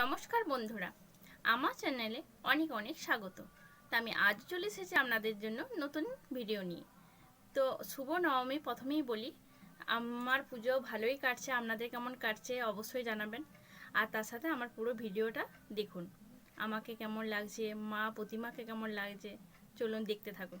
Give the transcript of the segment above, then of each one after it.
নমস্কার বন্ধুরা, আমার চ্যানেলে অনেক অনেক স্বাগত। তা আমি আজ চলে এসেছি আপনাদের জন্য নতুন ভিডিও নিয়ে। তো শুভ নবমী, প্রথমেই বলি, আমার পুজো ভালোই কাটছে, আপনাদের কেমন কাটছে অবশ্যই জানাবেন। আর তার সাথে আমার পুরো ভিডিওটা দেখুন। আমাকে কেমন লাগছে, মা প্রতিমাকে কেমন লাগছে, চলুন দেখতে থাকুন।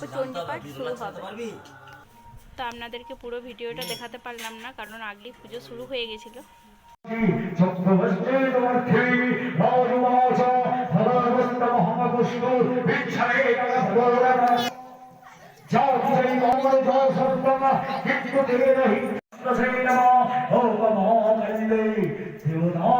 শুরু হবে তো আপনাদেরকে পুরো ভিডিওটা দেখাতে পারলাম না কারণ আগেই পুজো শুরু হয়ে গেছিল চক্রবর্তী রাজুবাচ ভগবন্ত যাও জয় মঙ্গল জয় সত্যম কিন্তু দেবে রহি তসৈ নমঃ ওম মহাকন্দে দেবতায়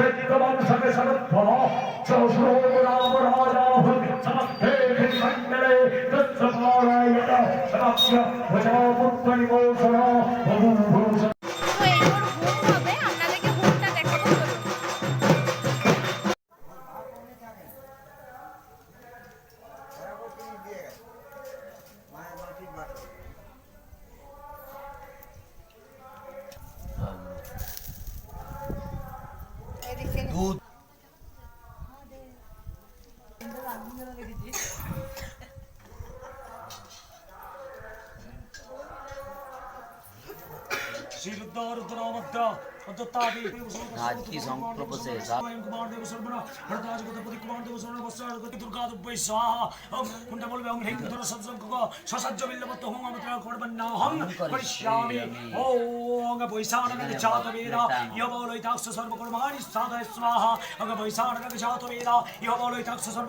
পূর্বম চৈত্রবং সঙ্গ সমদ্ভব চৌষো রাম রাজা সমস্তে মণ্ডলে তৎসপারায়ণ সমাপ্য। ভজাপুত্র নিমোষণ ভূষণ তো ਦਿੱਤਾ ਵੀ आज की सॉन्ग प्रभु से साहब। कुमार देव सरबना हरदास गणपति कुमार देव सरबना वस्त्र गति दुर्गा दुबई स्वाहा ओम कुंड बोल हम हिंदू धर्म सब सब को ससज्ज बिल्ल मत हम अमत्र कोड बन्ना हम परिश्यामी ओम वैशान गति चात वेदा यो बोलो इताक्ष सर्व कुर्मानि सादा स्वाहा ओम वैशान गति चात वेदा यो बोलो इताक्ष सर्व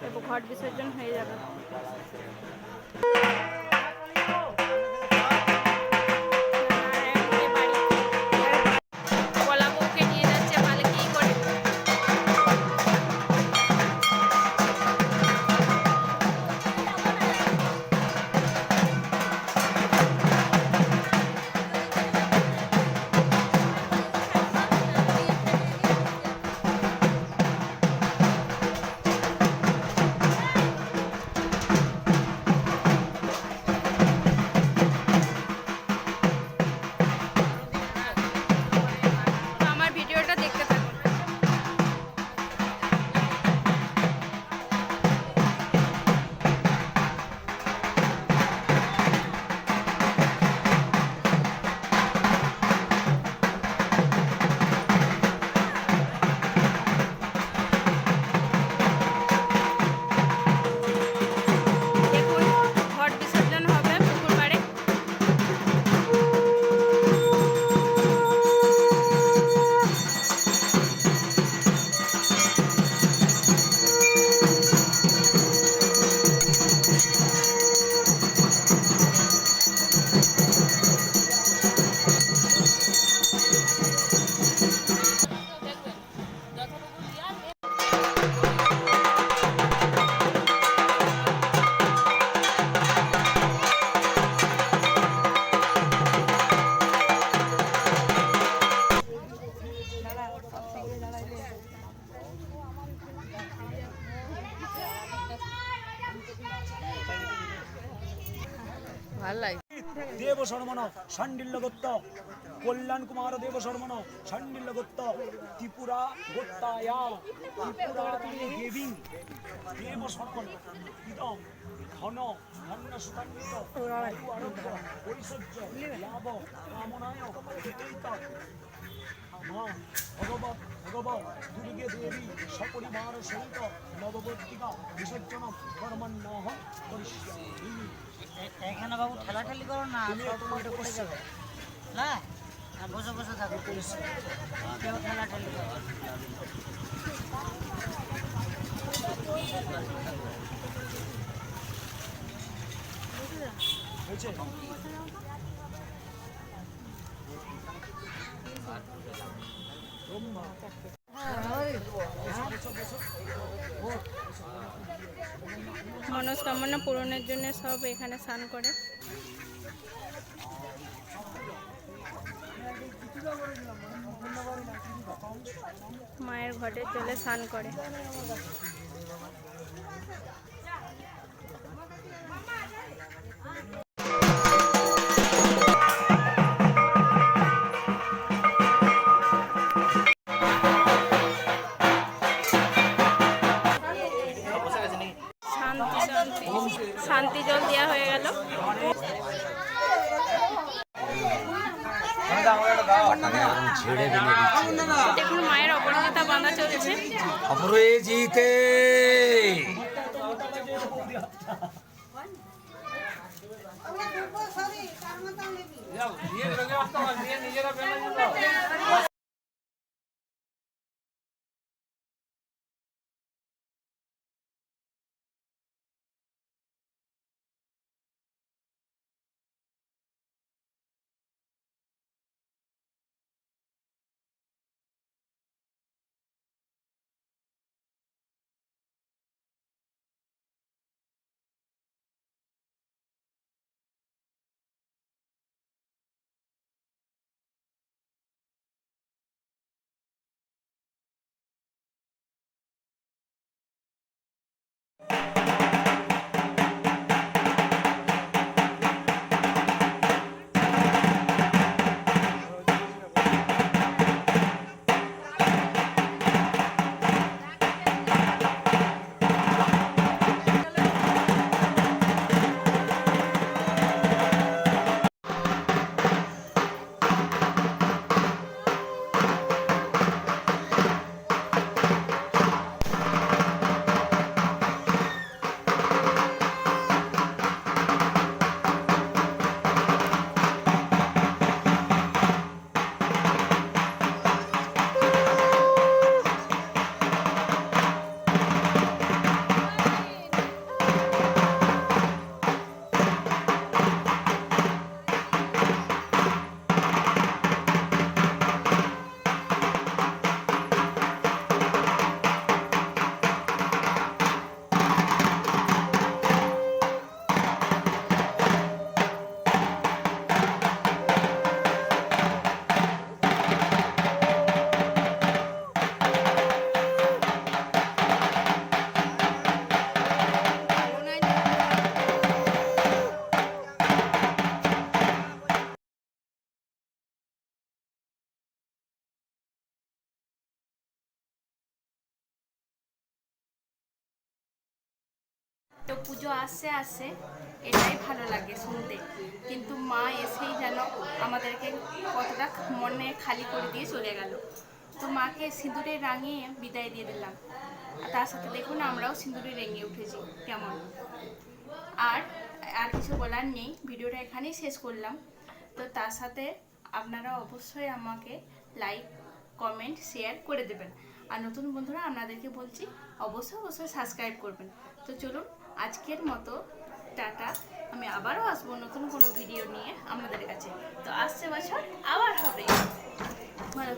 তো এরপর ঘট বিসর্জন হয়ে যাবে দেব শর্মণ শান্ডিল্য গোত্ত কল্যাণ কুমার দেব শর্মণ শান্ডিল্য গোত্ত ত্রিপুরা গোত্তায়া ত্রিপুরা দুর্গে দেবী, সপরিবার সহিত নববর্তিকা বিসর্জন করিষ্যামি। এখানে বাবু ঠেলাঠেলি করো না সব উল্টে পড়ে যাবে। না? আর বসে বসে, থাকো কেউ ঠেলাঠেলি করো মনস্কামনা পূরণের জন্য সব এখানে স্নান করে। মায়ের ঘটে চলে স্নান করে। শান্তি জল দেওয়া হয়ে গেল। দেখুন মায়ের অপরাজিতা বাঁধা চলছে। অপরিজিতে। তো পুজো আসছে আসছে এটাই ভালো লাগে শুনতে। কিন্তু মা এসেই যেন আমাদেরকে কতটা মনে খালি করে দিয়ে চলে গেল। তো মাকে সিঁদুরে রাঙিয়ে বিদায় দিয়ে দিলাম। তার সাথে দেখুন আমরাও সিঁদুরে রেঙে উঠেছি, কেমন। আর আর কিছু বলার নেই, ভিডিওটা এখানেই শেষ করলাম। তো তার সাথে আপনারা অবশ্যই আমাকে লাইক, কমেন্ট, শেয়ার করে দেবেন। আর নতুন বন্ধুরা আপনাদেরকে বলছি, অবশ্যই অবশ্যই সাবস্ক্রাইব করবেন। তো চলুন আজকের মতো, টাটা। আমি আবারও আসব নতুন কোনো ভিডিও নিয়ে আমাদের কাছে। তো আসছে বছর, আবার হবে। ভালো